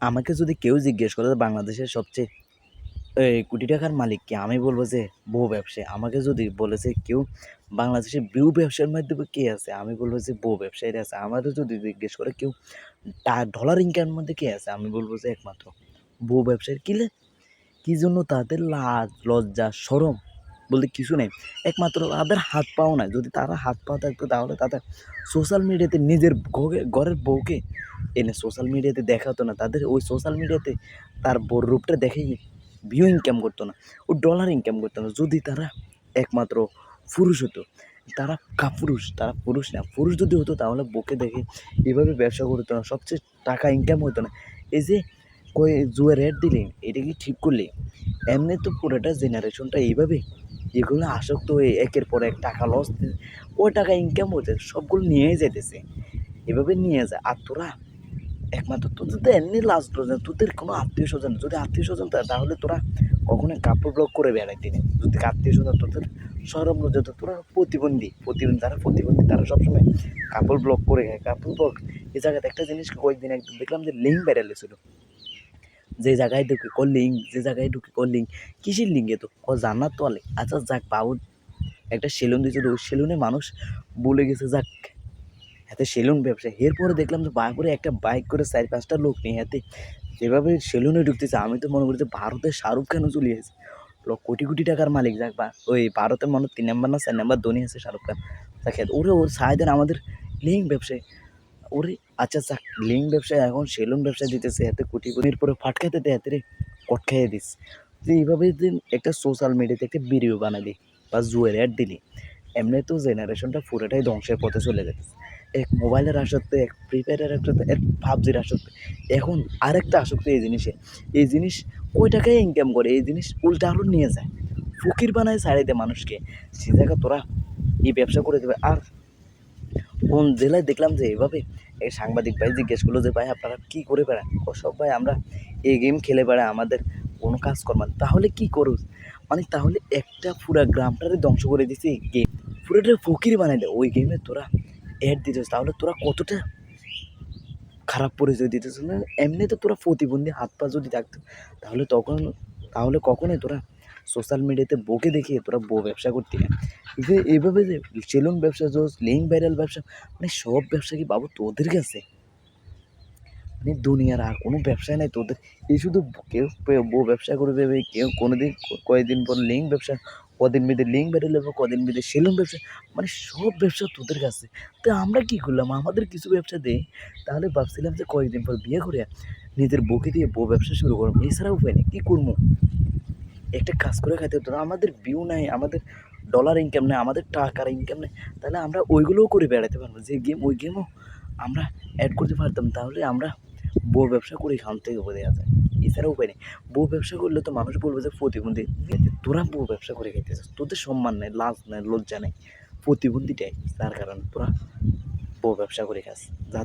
আমাকে যদি কেউ জিজ্ঞেস করে বাংলাদেশের সবচেয়ে, এই কোটি টাকার মালিক কে, আমি বলব যে বউ ব্যবসায়ী। আমাকে যদি বলেছে কেউ বাংলাদেশের বউ ব্যবসার মাধ্যমে কে আছে, আমি বলব যে বউ ব্যবসায়ীরা আছে। আমাদের যদি জিজ্ঞেস করে কেউ ডলার ইনকামের মধ্যে কে আছে, আমি বলব যে একমাত্র বউ ব্যবসায়ীর কিলে কী জন্য তাদের লাজ, লজ্জা সরম বলতে কিছু নেই। একমাত্র তাদের হাত পাও নাই। যদি তারা হাত পা থাকতো তাহলে তাদের সোশ্যাল মিডিয়াতে নিজের ঘরে- ঘরের বউকে এনে সোশ্যাল মিডিয়াতে দেখাতো না। তাদের ওই সোশ্যাল মিডিয়াতে তার বউর রূপটা দেখেই ভিউ ইনকাম করতো না। ও ডলার ইনকাম করতো না। যদি তারা একমাত্র পুরুষ হতো, তারা কাপুরুষ, তারা পুরুষ না। পুরুষ যদি হতো তাহলে বউকে দেখে এভাবে ব্যবসা করতো না। সবচেয়ে টাকা ইনকাম হতো না। এই যে কই জুয়ে রেট দিলি এটা কি ঠিক করলে এমনি তো পুরোটা জেনারেশনটা এইভাবে এগুলো আসক্ত হয়ে একের পর এক টাকা লস ওই টাকা ইনকাম হতে সবগুলো নিয়েই যেতেছে এভাবে নিয়ে যায়। আর তোরা একমাত্র তোদের তো এমনি লাজ লজ্জা তোদের কোনো আত্মীয় স্বজন যদি আত্মীয় স্বজন তাহলে তোরা কখনোই কাপড় ব্লক করে বেড়াইতি না। যদি আত্মীয় স্বজন তোদের সরম লজ্জা তো তোরা প্রতিবন্ধী। প্রতিবন্ধী তারা প্রতিবন্ধী, তারা সবসময় কাপড় ব্লক করে কাপড় ব্লক এই জায়গাতে একটা জিনিস কয়েকদিন একদম দেখলাম যে লিঙ্ক ভাইরাল ছিল। যে জায়গায় ঢুকে ক লিঙ্ক যে জায়গায় ঢুকে ক লিঙ্ক কিসের লিঙ্কে তো? ও জান্নাত তো আলে আচ্ছা যাক, বাবু, একটা সেলুন দিয়েছিল ওই সেলুনে মানুষ বলে গেছে, যাক হাতে সেলুন ব্যবসা। এরপরে দেখলাম যে বাইরে একটা বাইক করে চার পাঁচটা লোক নিয়ে হাতে যেভাবে সেলুনে ঢুকতেছে, আমি তো মনে করি যে, ভারতের শাহরুখ খানও চলে এসেছে কোটি কোটি টাকার মালিক, যাক, বা, ওই ভারতের মনে তিন নাম্বার না, চার নাম্বার ধনী আছে শাহরুখ খান। ওরে, ওর সাহেদের আমাদের লিঙ্ক ব্যবসায়ী। ওরে আচ্ছা যাক লিঙ্ক ব্যবসায় এখন সেলুন ব্যবসা দিতেছে, এতে কোটি কোটির পরে ফাট খাইতে হাতে রে কট খাইয়ে দিস। যে এইভাবে যদি একটা সোশ্যাল মিডিয়াতে একটা ভিডিও বানালি বা জুয়ের অ্যাড দিলি, এমনি তো জেনারেশনটা পুরোটাই ধ্বংসের পথে চলে যাচ্ছে এক মোবাইলের আসক্ত, এক ফ্রি ফায়ারের আসক্ত, এক পাবজির আসক্ত। এখন আরেকটা আসক্ত এই জিনিসে, এই জিনিস কয় টাকায় ইনকাম করে? এই জিনিস উল্টা আরও নিয়ে যায়। ফকির বানায় ছাড়াই দেয় মানুষকে। সে জায়গা তোরা এই ব্যবসা করে দেবে। আর কোন জেলায় দেখলাম যে এভাবে এই সাংবাদিক ভাই জিজ্ঞেস করল যে, ভাই, আপনারা কী করে বেড়ান? ও সব, ভাই, আমরা এই গেম খেলে বেড়াই, আমাদের কোনো কাজ কর্ম নেই। তাহলে কী করুস মানে তাহলে একটা পুরা গ্রামটারে ধ্বংস করে দিছে গেম পুরোটা ফকির বানাই দেয় ওই গেমে তোরা অ্যাড দিতেছ, তাহলে তোরা কতটা খারাপ পরিচয় দিতেছ না? এমনি তো তোরা প্রতিবন্ধী হাত পা যদি থাকতো, তাহলে তখন, তাহলে কখনোই তোরা সোশ্যাল মিডিয়াতে বকে দেখিয়ে তোরা বউ ব্যবসা করতে না যে এইভাবে যে সেলুন ব্যবসা, জোস, লিঙ্ক ভাইরাল ব্যবসা মানে সব ব্যবসা কি বাবু তোদের কাছে? মানে দুনিয়ার আর কোনো ব্যবসায় নাই তোদের। এই শুধু কেউ বউ ব্যবসা করে দেবে, কেউ কোনো দিন কয়েকদিন পর লিঙ্ক ব্যবসা, কদিন বেঁধে লিঙ্ক বেরো নেব কদিন বেঁধে সেলুন ব্যবসা মানে সব ব্যবসা তোদের কাছে। তো আমরা কী করলাম? আমাদের কিছু ব্যবসা দেই। তাহলে ভাবছিলাম যে কয়েকদিন পর বিয়ে করে নিজের বউকে দিয়ে বউ ব্যবসা শুরু করব। এছাড়া উপায় নেই, কী করব? একটা কাজ করে খাইতে হতো আমাদের ভিউ নাই, আমাদের ডলার ইনকাম নেই, আমাদের টাকার ইনকাম নেই। তাহলে আমরা ওইগুলোও করে বেড়াতে পারব। যে গেম ওই গেমও আমরা অ্যাড করতে পারতাম, তাহলে আমরা বউ ব্যবসা করে এখান থেকে দেওয়া যায়। এছাড়া উপায় নেই। বউ ব্যবসা করলে তো মানুষ বলবে যে, প্রতিবন্ধী তোরা বউ ব্যবসা করে খাইতেছিস তোদের সম্মান নেই, লাজ নেই, লজ্জা নেই। প্রতিবন্ধীটাই তার কারণে তোরা বউ ব্যবসা করে খাস। যাতে